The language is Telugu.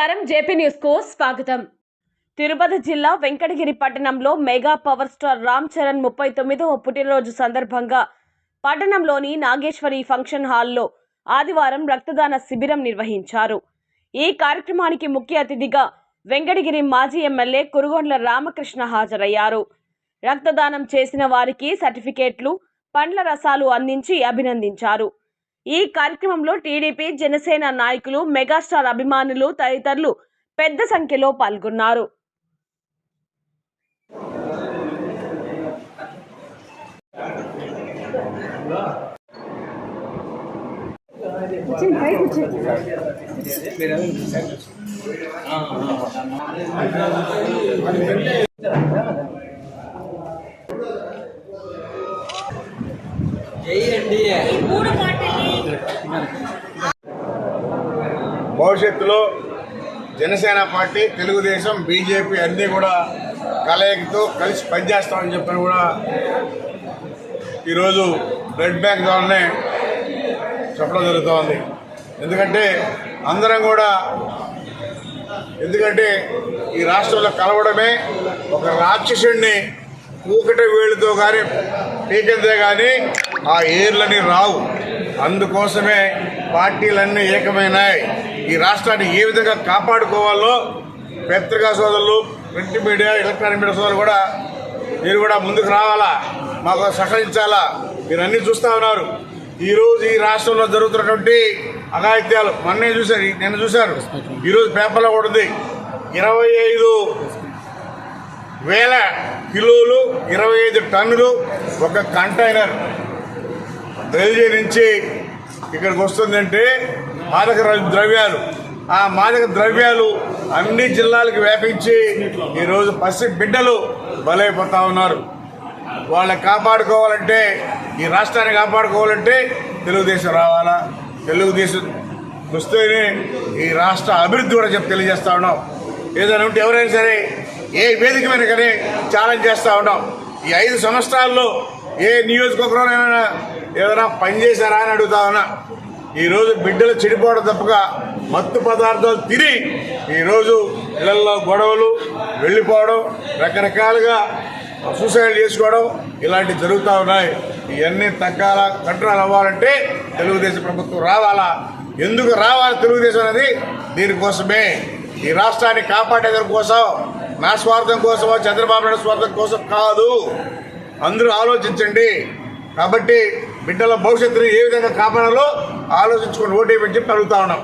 నమస్కారం. జేపీ న్యూస్కు స్వాగతం. తిరుపతి జిల్లా వెంకటగిరి పట్టణంలో mega power star Ram Charan ముప్పై తొమ్మిదవ పుట్టినరోజు సందర్భంగా పట్టణంలోని నాగేశ్వరి ఫంక్షన్ హాల్లో ఆదివారం రక్తదాన శిబిరం నిర్వహించారు. ఈ కార్యక్రమానికి ముఖ్య అతిథిగా వెంకటగిరి మాజీ ఎమ్మెల్యే కురుగొండ్ల రామకృష్ణ హాజరయ్యారు. రక్తదానం చేసిన వారికి సర్టిఫికేట్లు పండ్ల రసాలు అందించి అభినందించారు. ఈ కార్యక్రమంలో టీడీపీ జనసేన నాయకులు మెగాస్టార్ అభిమానులు తదితరులు పెద్ద సంఖ్యలో పాల్గొన్నారు. భవిష్యత్తులో జనసేన పార్టీ తెలుగుదేశం బీజేపీ అన్నీ కూడా కలయికతో కలిసి పనిచేస్తామని చెప్పని కూడా ఈరోజు బ్లడ్ బ్యాంక్ ద్వారానే చెప్పడం జరుగుతోంది. ఎందుకంటే అందరం కూడా ఎందుకంటే ఈ రాష్ట్రంలో కలవడమే ఒక రాక్షసుడిని కూకట వేలుతో కానీ పీకంతే కానీ ఆ ఏర్లని రావు. అందుకోసమే పార్టీలన్నీ ఏకమైనాయి. ఈ రాష్ట్రాన్ని ఏ విధంగా కాపాడుకోవాలో పత్రికా సోదరులు ప్రింట్ మీడియా ఎలక్ట్రానిక్ మీడియా సోదరులు కూడా మీరు కూడా ముందుకు రావాలా? మాకు సహకరించాలా? మీరు అన్నీ చూస్తూ ఉన్నారు. ఈరోజు ఈ రాష్ట్రంలో జరుగుతున్నటువంటి అఘాయిత్యాలు మొన్నే చూశారు నిన్న చూశారు. ఈరోజు పేపర్లో కూడా ఉంది. ఇరవై ఐదు వేల కిలోలు ఇరవై ఐదు టన్నులు ఒక కంటైనర్. ఢిల్లీ నుంచి ఇక్కడికి వస్తుందంటే మాదక ద్రవ్యాలు. ఆ మాదక ద్రవ్యాలు అన్ని జిల్లాలకు వ్యాపించి ఈరోజు పసి బిడ్డలు బలైపోతా ఉన్నారు. వాళ్ళని కాపాడుకోవాలంటే ఈ రాష్ట్రాన్ని కాపాడుకోవాలంటే తెలుగుదేశం రావాలా? తెలుగుదేశం వస్తేనే ఈ రాష్ట్ర అభివృద్ధి కూడా చెప్పి తెలియజేస్తా ఉన్నాం. ఏదైనా ఉంటే ఎవరైనా సరే ఏ వేదిక మీద కానీ ఛాలెంజ్ చేస్తూ ఉన్నాం. ఈ ఐదు సంవత్సరాల్లో ఏ నియోజకవర్గంలోనైనా ఏదైనా పని చేశారా అని అడుగుతా ఉన్నా. ఈరోజు బిడ్డలు చెడిపోవడం తప్పగా మత్తు పదార్థాలు తిని ఈరోజు ఇళ్ళలో గొడవలు వెళ్ళిపోవడం రకరకాలుగా సూసైడ్ చేసుకోవడం ఇలాంటివి జరుగుతూ ఉన్నాయి. ఇవన్నీ తగ్గాల కంట్రోల్ అవ్వాలంటే తెలుగుదేశం ప్రభుత్వం రావాలా? ఎందుకు రావాలి తెలుగుదేశం అనేది? దీనికోసమే. ఈ రాష్ట్రాన్ని కాపాడేదాని కోసం నా స్వార్థం కోసమో చంద్రబాబు నాయుడు స్వార్థం కోసం కాదు. అందరూ ఆలోచించండి. కాబట్టి బిడ్డల భవిష్యత్తుని ఏ విధంగా కాపాడాలో ఆలోచించుకొని ఓటేయమని చెప్పి అడుగుతా ఉన్నాం.